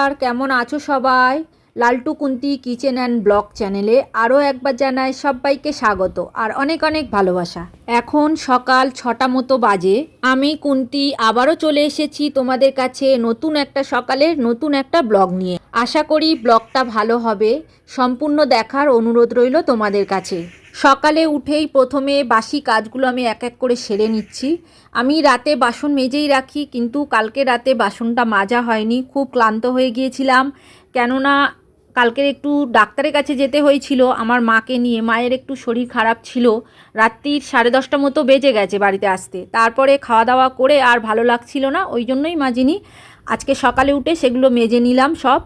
নমস্কার, কেমন আছো সবাই? Laltu Kunti kitchen and blog চ্যানেলে আরও একবার জানাই সবাইকে স্বাগত আর অনেক অনেক ভালোবাসা। এখন সকাল ছটা মতো বাজে, আমি কুন্তি আবারও চলে এসেছি তোমাদের কাছে নতুন একটা সকালের নতুন একটা ব্লগ নিয়ে। আশা করি ব্লগটা ভালো হবে, সম্পূর্ণ দেখার অনুরোধ রইল তোমাদের কাছে। সকালে উঠেই প্রথমে বাসি কাজগুলো আমি এক এক করে সেরে নিচ্ছি। আমি রাতে বাসন মেজেই রাখি, কিন্তু কালকে রাতে বাসনটা মাজা হয়নি। খুব ক্লান্ত হয়ে গিয়েছিলাম। কেননা কালকের একটু ডাক্তারের কাছে যেতে হয়েছিল। আমার মাকে নিয়ে মায়ের একটু শরীর খারাপ ছিল। রাত্রির সাড়ে দশটা মতো বেজে গেছে বাড়িতে আসতে। তারপরে খাওয়া দাওয়া করে আর ভালো লাগছিল না, ওই জন্যই মাজিনি। আজকে সকালে উঠে সেগুলো মেজে নিলাম সব।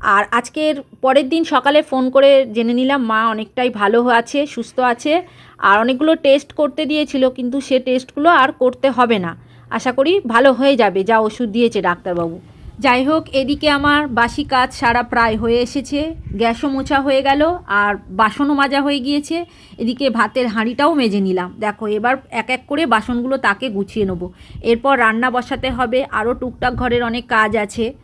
আর আজকের পরের দিন সকালে ফোন করে জেনে নিলাম, মা অনেকটাই ভালো আছে, সুস্থ আছে। আর অনেকগুলো টেস্ট করতে দিয়েছিল, কিন্তু সে টেস্টগুলো আর করতে হবে না। আশা করি ভালো হয়ে যাবে, যা ওষুধ দিয়েছে ডাক্তারবাবু। যাই হোক, এদিকে আমার বাসি কাজ সারা প্রায় হয়ে এসেছে। গ্যাসও মোছা হয়ে গেল, আর বাসনও মাজা হয়ে গিয়েছে। এদিকে ভাতের হাঁড়িটাও মেজে নিলাম। দেখো, এবার এক এক করে বাসনগুলো তাকে গুছিয়ে নেব। এরপর রান্না বসাতে হবে, আরও টুকটাক ঘরের অনেক কাজ আছে।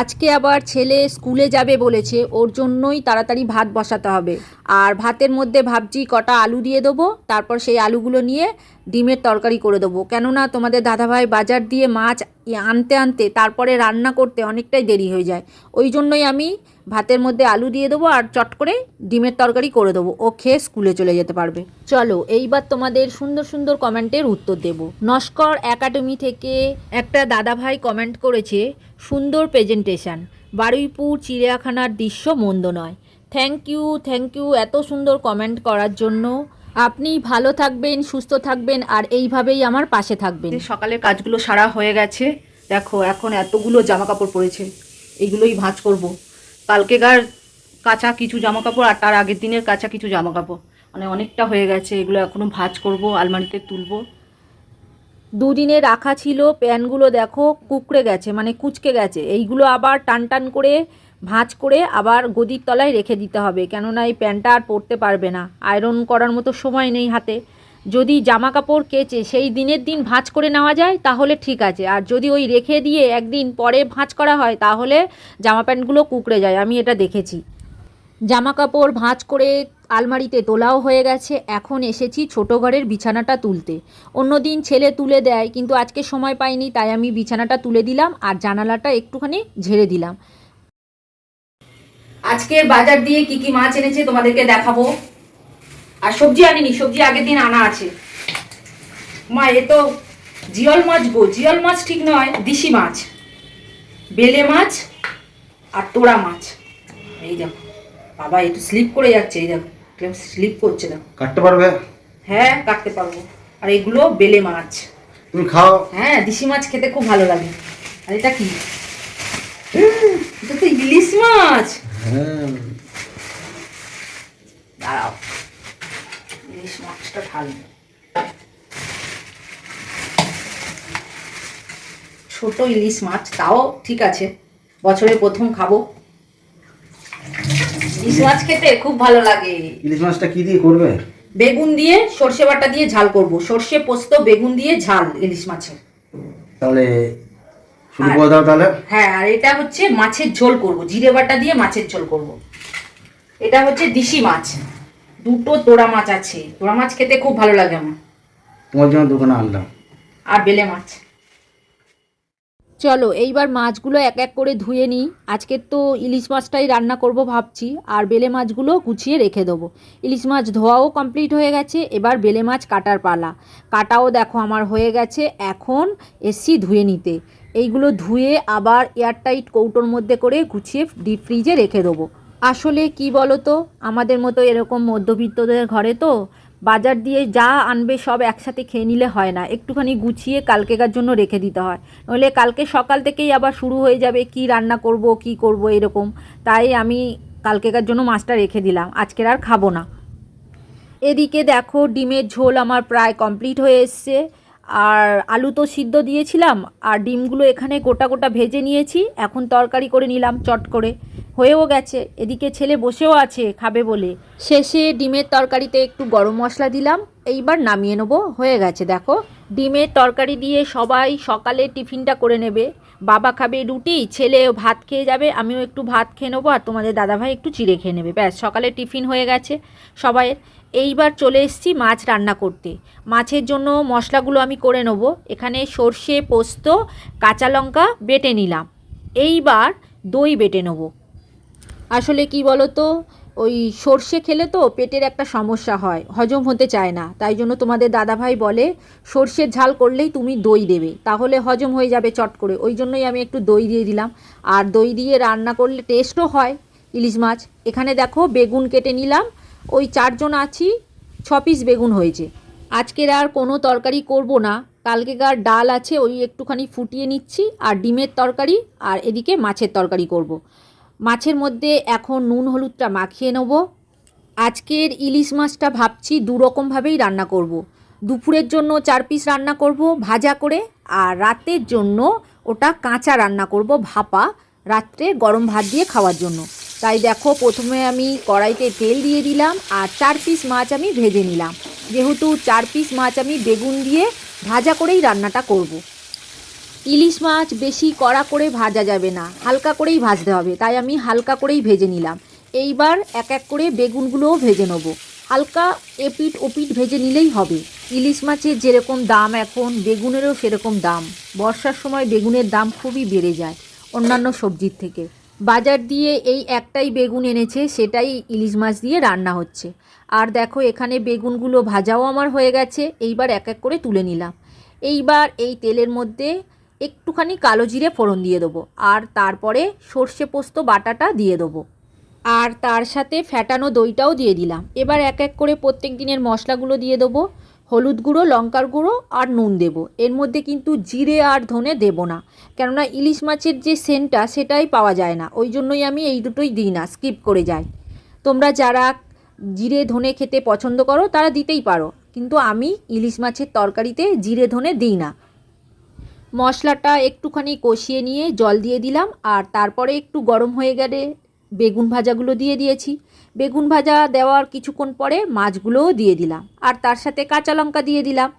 আজকে আবার ছেলে স্কুলে যাবে বলেছে, ওর জন্যই তাড়াতাড়ি ভাত বসাতে হবে। আর ভাতের মধ্যে ভাবছি কটা আলু দিয়ে দেবো, তারপর সেই আলুগুলো নিয়ে ডিমের তরকারি করে দেবো। কেননা তোমাদের দাদাভাই বাজার দিয়ে মাছ আনতে আনতে তারপরে রান্না করতে অনেকটাই দেরি হয়ে যায়। ওই জন্যই আমি ভাতের মধ্যে আলু দিয়ে দেবো আর চট করে ডিমের তরকারি করে দেবো। ও খেয়ে স্কুলে চলে যেতে পারবে। চলো, এইবার তোমাদের সুন্দর সুন্দর কমেন্টের উত্তর দেব। নস্কর একাডেমি থেকে একটা দাদাভাই কমেন্ট করেছে সুন্দর প্রেজেন্টেশন বারুইপুর চিড়িয়াখানার দৃশ্য মন্দ নয়। থ্যাংক ইউ থ্যাংক ইউ এত সুন্দর কমেন্ট করার জন্য। আপনি ভালো থাকবেন, সুস্থ থাকবেন, আর এইভাবেই আমার পাশে থাকবেন। সকালের কাজগুলো সারা হয়ে গেছে, দেখো, এখন এতগুলো জামা কাপড় পরেছে এগুলোই ভাঁজ করব। কালকেকার কাঁচা কিছু জামা কাপড় আর তার আগের দিনের কাঁচা কিছু জামা কাপড় মানে অনেকটা হয়ে গেছে, এগুলো এখনও ভাঁজ করব, আলমারিতে তুলবো। দুদিনে রাখা ছিল, প্যানগুলো দেখো কুকড়ে গেছে মানে কুচকে গেছে। এইগুলো আবার টান টান করে ভাঁজ করে আবার গদির তলায় রেখে দিতে হবে, কেননা এই প্যান্টটা আর পরতে পারবে না। আয়রন করার মতো সময় নেই হাতে। যদি জামা কাপড় কেচে সেই দিনের দিন ভাঁজ করে নেওয়া যায়, তাহলে ঠিক আছে। আর যদি ওই রেখে দিয়ে একদিন পরে ভাঁজ করা হয়, তাহলে জামা প্যান্টগুলো কুকড়ে যায়, আমি এটা দেখেছি। জামা কাপড় ভাঁজ করে আলমারিতে তোলাও হয়ে গেছে। এখন এসেছি ছোট ঘরের বিছানাটা তুলতে। অন্যদিন ছেলে তুলে দেয়, কিন্তু আজকে সময় পাইনি, তাই আমি বিছানাটা তুলে দিলাম আর জানালাটা একটুখানি ঝেড়ে দিলাম। আজকে বাজার দিয়ে কি কি মাছ এনেছে তোমাদেরকে দেখাবো। আর সবজি আনিনি, সবজি আগের দিন আনা আছে। মা, এ তো জিয়ল মাছ গো জিয়ল মাছ ঠিক নয়, দিশি মাছ। বেলে মাছ আর তোড়া মাছ। এই দেখো, বাবা, একটু স্লিপ করে যাচ্ছে, এই দেখো। স্লিপ করছে না। কাটতে পারবে? হ্যাঁ কাটতে পারব। আর এগুলো বেলে মাছ। তুমি খাও। হ্যাঁ দেশি মাছ খেতে খুব ভালো লাগে। আর এটা কি? এটা তো ইলিশ মাছ। হ্যাঁ। দাঁড়াও। ইলিশ মাছটা ঢালবো ছোট ইলিশ মাছ তাও ঠিক আছে। বছরের প্রথম খাব। ইলিশ মাছ খেতে খুব ভালো লাগে। ইলিশ মাছটা কি দিয়ে করবে? বেগুন দিয়ে সর্ষে বাটা দিয়ে ঝাল করব। সর্ষে পোস্ত বেগুন দিয়ে ঝাল ইলিশ মাছের। তাহলে শুরু করে দাও তাহলে। হ্যাঁ আর এটা হচ্ছে মাছের ঝোল করব। জিরে বাটা দিয়ে মাছের ঝোল করব। এটা হচ্ছে দিশি মাছ। দুটো তোড়া মাছ আছে। তোড়া মাছ খেতে খুব ভালো লাগে আমার। তোমার জন্য দোকানে আনলাম। আর বেলে মাছ। চলো, এইবার মাছগুলো এক এক করে ধুয়ে নিই। আজকের তো ইলিশ মাছটাই রান্না করব ভাবছি, আর বেলে মাছগুলো গুছিয়ে রেখে দেবো। ইলিশ মাছ ধোয়াও কমপ্লিট হয়ে গেছে, এবার বেলে মাছ কাটার পালা। কাটাও দেখো আমার হয়ে গেছে, এখন এসি ধুয়ে নিতে। এইগুলো ধুয়ে আবার এয়ারটাইট কৌটোর মধ্যে করে গুছিয়ে ডিপ ফ্রিজে রেখে দেবো। আসলে কি বলো তো আমাদের মতো এরকম মধ্যবিত্তদের ঘরে তো বাজার দিয়ে যা আনবে সব একসাথে খেয়ে নিলে হয় না। একটুখানি গুছিয়ে কালকেকার জন্য রেখে দিতে হয়। নইলে কালকে সকাল থেকেই আবার শুরু হয়ে যাবে, কি রান্না করব, কি করব এরকম। তাই আমি কালকেকার জন্য মাছটা রেখে দিলাম। আজকের আর খাব না। এদিকে দেখো ডিমের ঝোল আমার প্রায় কমপ্লিট হয়ে এসছে। আর আলু তো সিদ্ধ দিয়েছিলাম, আর ডিমগুলো এখানে গোটা গোটা ভেজে নিয়েছি। এখন তরকারি করে নিলাম চট করে। হয়েও গেছে এদিকে ছেলে বসেও আছে খাবে বলে। শেষে ডিমের তরকারিতে একটু গরম মশলা দিলাম এইবার নামিয়ে নেব হয়ে গেছে দেখো। ডিমের তরকারি দিয়ে সবাই সকালে টিফিনটা করে নেবে। বাবা খাবে রুটি ছেলে ভাত খেয়ে যাবে আমিও একটু ভাত খেয়ে নেব আর তোমাদের দাদাভাই একটু চিড়ে খেয়ে নেবে। ব্যাস সকালে টিফিন হয়ে গেছে। সবাইয়ের এইবার চলে এসেছি মাছ রান্না করতে। মাছের জন্য মশলাগুলো আমি করে নেব। এখানে সর্ষে পোস্ত কাঁচা লঙ্কা বেটে নিলাম। এইবার দই বেটে নেব। আসলে কি বলো তো ওই সর্ষে খেলে তো পেটের একটা সমস্যা হয়, হজম হতে চায় না। তাই জন্য তোমাদের দাদাভাই বলে, সর্ষের ঝাল করলেই তুমি দই দেবে, তাহলে হজম হয়ে যাবে চট করে। ওই জন্যই আমি একটু দই দিয়ে দিলাম। আর দই দিয়ে রান্না করলে টেস্টও হয় ইলিশ মাছ। এখানে দেখো বেগুন কেটে নিলাম। ওই চারজন আছি, ছ পিস বেগুন হয়েছে। আজকের আর কোনো তরকারি করব না। কালকেকার ডাল আছে, ওই একটুখানি ফুটিয়ে নিচ্ছি। আর ডিমের তরকারি, আর এদিকে মাছের তরকারি করব। মাছের মধ্যে এখন নুন, হলুদটা মাখিয়ে নেব আজকের ইলিশ মাছটা ভাবছি দু রকমভাবেই রান্না করব। দুপুরের জন্য চার পিস রান্না করব ভাজা করে, আর রাতের জন্য ওটা কাঁচা রান্না করব ভাপা, রাত্রে গরম ভাত দিয়ে খাওয়ার জন্য তাই দেখো, প্রথমে আমি কড়াইতে তেল দিয়ে দিলাম, আর চার পিস মাছ আমি ভেজে নিলাম যেহেতু চার পিস মাছ আমি বেগুন দিয়ে ভাজা করেই রান্নাটা করব। ইলিশ মাছ বেশি কড়া করে ভাজা যাবে না, হালকা করেই ভাজতে হবে, তাই আমি হালকা করেই ভেজে নিলাম। এইবার এক এক করে বেগুনগুলোও ভেজে নেব। হালকা এপিট ওপিট ভেজে নিলেই হবে। ইলিশ মাছের যেরকম দাম এখন, বেগুনেরও সেরকম দাম। বর্ষার সময় বেগুনের দাম খুবই বেড়ে যায় অন্যান্য সবজির থেকে। বাজার দিয়ে এই একটাই বেগুন এনেছে, সেটাই ইলিশ মাছ দিয়ে রান্না হচ্ছে। আর দেখো, এখানে বেগুনগুলো ভাজাও আমার হয়ে গেছে, এইবার এক এক করে তুলে নিলাম। এইবার এই তেলের মধ্যে একটুখানি কালো জিরে ফোড়ন দিয়ে দেবো। আর তারপরে সর্ষে পোস্ত, বাটাটা দিয়ে দেবো। আর তার সাথে ফ্যাটানো দইটাও দিয়ে দিলাম। এবার এক এক করে প্রত্যেক দিনের মশলাগুলো দিয়ে দেবো। হলুদ গুঁড়ো, লঙ্কার গুঁড়ো আর নুন দেব। এর মধ্যে কিন্তু জিরে আর ধনে দেব না। কেননা ইলিশ মাছের যে সেন্টটা সেটাই পাওয়া যায় না। ওই জন্যই আমি এই দুটোই দিই না, স্কিপ করে যাই। তোমরা যারা জিরে, ধনে খেতে পছন্দ করো, তারা দিতেই পারো। কিন্তু আমি ইলিশ মাছের তরকারিতে জিরে, ধনে দিই না। মশলাটা একটুখানি কষিয়ে নিয়ে জল দিয়ে দিলাম, আর তারপরে একটু গরম হয়ে গেলে বেগুন ভাজাগুলো দিয়ে দিয়েছি। বেগুন ভাজা দেওয়ার কিছুক্ষণ পরে মাছগুলোও দিয়ে দিলাম, আর তার সাথে কাঁচা লঙ্কা দিয়ে দিলাম।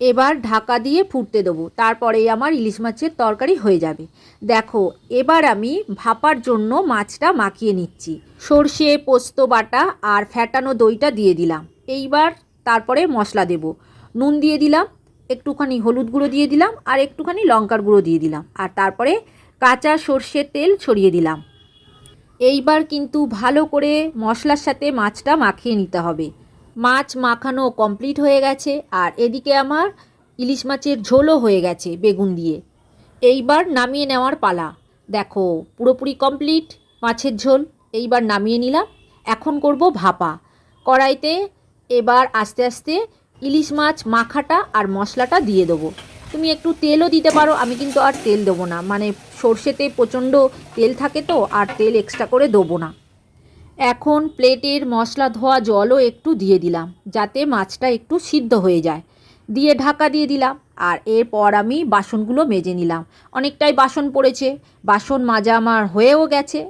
এবার ঢাকা দিয়ে ফুটতে দেবো তারপরেই আমার ইলিশ মাছের তরকারি হয়ে যাবে। দেখো, এবার আমি ভাপার জন্য মাছটা মাখিয়ে নিচ্ছি। সর্ষে, পোস্ত বাটা আর ফ্যাটানো দইটা দিয়ে দিলাম। এইবার তারপরে মশলা দেব। নুন দিয়ে দিলাম একটুখানি হলুদ গুঁড়ো দিয়ে দিলাম আর একটুখানি লঙ্কার গুঁড়ো দিয়ে দিলাম। আর তারপরে কাঁচা সর্ষের তেল ছড়িয়ে দিলাম। এইবার কিন্তু ভালো করে মশলার সাথে মাছটা মাখিয়ে নিতে হবে। মাছ মাখানো কমপ্লিট হয়ে গেছে আর এদিকে আমার ইলিশ মাছের ঝোলও হয়ে গেছে বেগুন দিয়ে। এইবার নামিয়ে নেওয়ার পালা। দেখো, পুরোপুরি কমপ্লিট মাছের ঝোল। এইবার নামিয়ে নিলাম। এখন করব ভাপা। কড়াইতে এবার আস্তে আস্তে ইলিশ মাছ, মাখাটা আর মশলাটা দিয়ে দেবো। তুমি একটু তেলও দিতে পারো, আমি কিন্তু আর তেল দেবো না। মানে সর্ষেতে প্রচণ্ড তেল থাকে তো, আর তেল এক্সট্রা করে দেবো না। এখন প্লেটের মশলা ধোয়া জলও একটু দিয়ে দিলাম, যাতে মাছটা একটু সিদ্ধ হয়ে যায়। দিয়ে ঢাকা দিয়ে দিলাম, আর এরপর আমি বাসনগুলো মেজে নিলাম। অনেকটাই বাসন পড়েছে, বাসন মাজা আমার হয়েও গেছে।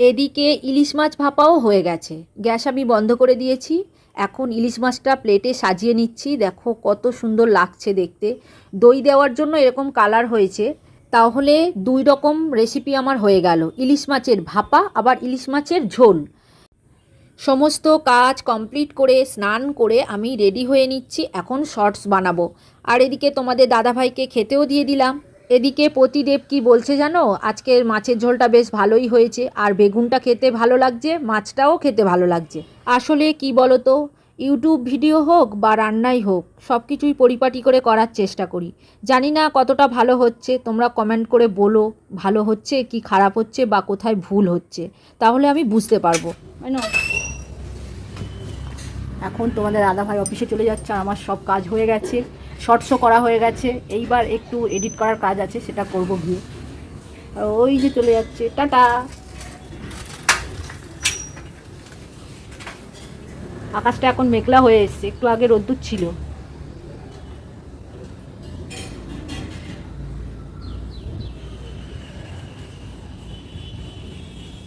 এদিকে ইলিশ মাছ ভাপাও হয়ে গেছে। গ্যাস আমি বন্ধ করে দিয়েছি। এখন ইলিশ মাছটা প্লেটে সাজিয়ে নিচ্ছি। দেখো কত সুন্দর লাগছে দেখতে। দই দেওয়ার জন্য এরকম কালার হয়েছে। তাহলে দুই রকম রেসিপি আমার হয়ে গেল। ইলিশ মাছের ভাপা, আবার ইলিশ মাছের ঝোল। সমস্ত কাজ কমপ্লিট করে, স্নান করে আমি রেডি হয়ে নিচ্ছি। এখন শর্টস বানাবো। আর এদিকে তোমাদের দাদাভাইকে খেতেও দিয়ে দিলাম। এদিকে প্রতিদেব কি বলছে জানো? আজকের মাছের ঝোলটা বেশ ভালোই হয়েছে। আর বেগুনটা খেতে ভালো লাগছে মাছটাও খেতে ভালো লাগছে। আসলে কি বলো তো ইউটিউব ভিডিও হোক বা রান্নাই হোক সব কিছুই পরিপাটি করে করার চেষ্টা করি। জানি না কতটা ভালো হচ্ছে তোমরা কমেন্ট করে বলো ভালো হচ্ছে কি খারাপ হচ্ছে বা কোথায় ভুল হচ্ছে। তাহলে আমি বুঝতে পারব। এখন তোমাদের দাদা ভাই অফিসে চলে যাচ্ছে আর আমার সব কাজ হয়ে গেছে। শর্টসও করা হয়ে গেছে। এইবার একটু এডিট করার কাজ আছে, সেটা করব গিয়ে। ওই যে চলে যাচ্ছে, টাটা। আকাশটা এখন মেঘলা হয়ে এসছে, একটু আগে রোদ্দুর ছিল।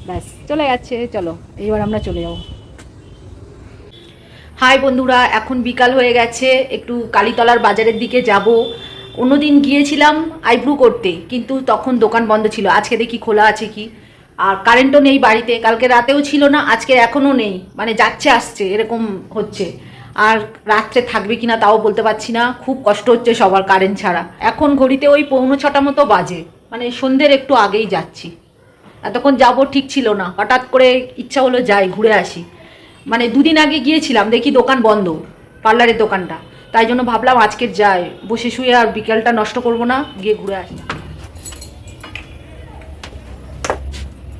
ব্যাস, চলে যাচ্ছে, চলো, এইবার আমরা চলে যাব। হাই বন্ধুরা, এখন বিকাল হয়ে গেছে, একটু কালীতলার বাজারের দিকে যাব। অন্যদিন গিয়েছিলাম আইব্রু করতে, কিন্তু তখন দোকান বন্ধ ছিল, আজকে দেখি খোলা আছে কি। আর কারেন্টও নেই বাড়িতে, কালকে রাতেও ছিল না, আজকে এখনও নেই মানে যাচ্ছে আসছে, এরকম হচ্ছে। আর রাত্রে থাকবে কিনা তাও বলতে পারছি না, খুব কষ্ট হচ্ছে সবার কারেন্ট ছাড়া। এখন ঘড়িতে ওই পৌনো ছটা মতো বাজে মানে সন্ধ্যের একটু আগেই যাচ্ছি। এতক্ষণ যাব ঠিক ছিল না, হঠাৎ করে ইচ্ছা হলো যাই, ঘুরে আসি। মানে দুদিন আগে গিয়েছিলাম, দেখি দোকান বন্ধ, পার্লারের দোকানটা। তাই জন্য ভাবলাম আজকের যাই, বসে শুয়ে আর বিকেলটা নষ্ট করব না, গিয়ে ঘুরে আসি।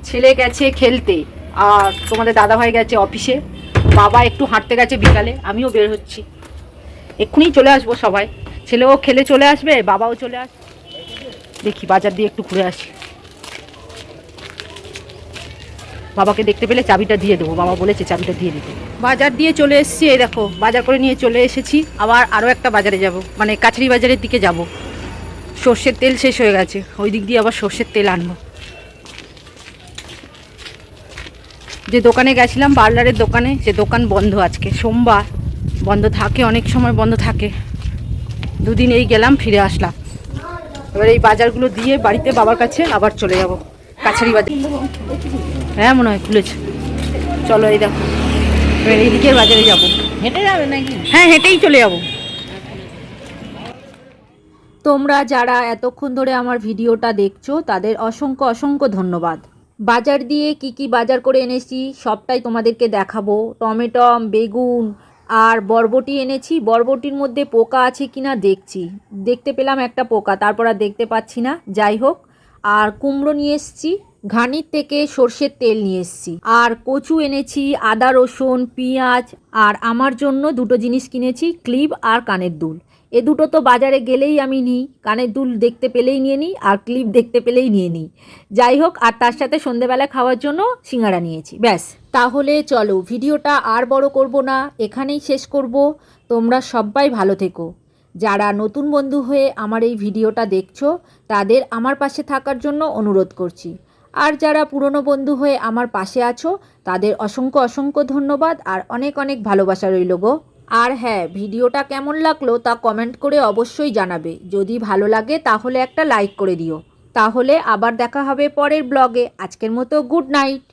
ছেলে গেছে খেলতে, আর তোমাদের দাদাভাই গেছে অফিসে, বাবা একটু হাঁটতে গেছে বিকালে, আমিও বের হচ্ছি। এক্ষুনি চলে আসব সবাই। ছেলেও খেলে চলে আসবে, বাবাও চলে আস দেখি বাজার দিয়ে একটু ঘুরে আসি। বাবাকে দেখতে পেলে চাবিটা দিয়ে দেবো। বাবা বলেছে চাবিটা দিয়ে দিতে। বাজার দিয়ে চলে এসেছি, এই দেখো, বাজার করে নিয়ে চলে এসেছি। আবার আরও একটা বাজারে যাব মানে কাছড়ি বাজারের দিকে যাব। সর্ষের তেল শেষ হয়ে গেছে, ওই দিক দিয়ে আবার সর্ষের তেল আনব। যে দোকানে গেছিলাম, পার্লারের দোকানে, সে দোকান বন্ধ আজকে, সোমবার। বন্ধ থাকে, অনেক সময় বন্ধ থাকে। দুদিন এই গেলাম, ফিরে আসলাম। এবার এই বাজারগুলো দিয়ে বাড়িতে বাবার কাছে আবার চলে যাব। কাছারি বাজার। হ্যাঁ মনে হয় খুলেছে। চলো এই দেখো। এবার এই বাজারে যাব। হেঁটে যাবে নাকি? হ্যাঁ হেঁটেই চলে যাব। তোমরা যারা এতক্ষণ ধরে আমার ভিডিওটা দেখছ তাদের অসংখ্য অসংখ্য ধন্যবাদ। বাজার দিয়ে কি কি বাজার করে এনেছি সবটাই তোমাদেরকে দেখাবো। টমেটম বেগুন আর বরবটি এনেছি। বরবটির মধ্যে পোকা আছে কিনা দেখছি। দেখতে পেলাম একটা পোকা তারপর আর দেখতে পাচ্ছি না। যাই হোক আর কুমড়ো নিয়ে এসছি ঘানির থেকে সর্ষের তেল নিয়ে এসছি। আর কচু এনেছি, আদা, রসুন, পেঁয়াজ, আর আমার জন্য দুটো জিনিস কিনেছি ক্লিপ আর কানের দুল। এ দুটো তো বাজারে গেলেই আমি নিই, কানের দুল দেখতে পেলেই নিয়ে নিই, আর ক্লিপ দেখতে পেলেই নিয়ে নিই। যাই হোক, আর তার সাথে সন্ধেবেলা খাওয়ার জন্য সিঙ্গারা নিয়েছি, ব্যাস। তাহলে চলো, ভিডিওটা আর বড় করব না, এখানেই শেষ করব। তোমরা সবাই ভালো থেকো। যারা নতুন বন্ধু হয়ে আমার এই ভিডিওটা দেখছ, তাদের আমার পাশে থাকার জন্য অনুরোধ করছি। আর যারা পুরনো বন্ধু হয়ে আমার পাশে আছো, তাদের অসংখ্য অসংখ্য ধন্যবাদ আর অনেক অনেক ভালোবাসা রইল গো। আর হ্যাঁ ভিডিওটা কেমন লাগল তা কমেন্ট করে অবশ্যই জানাবে। যদি ভালো লাগে তাহলে একটা লাইক করে দিও। তাহলে আবার দেখা হবে পরের ব্লগে। আজকের মতো গুড নাইট।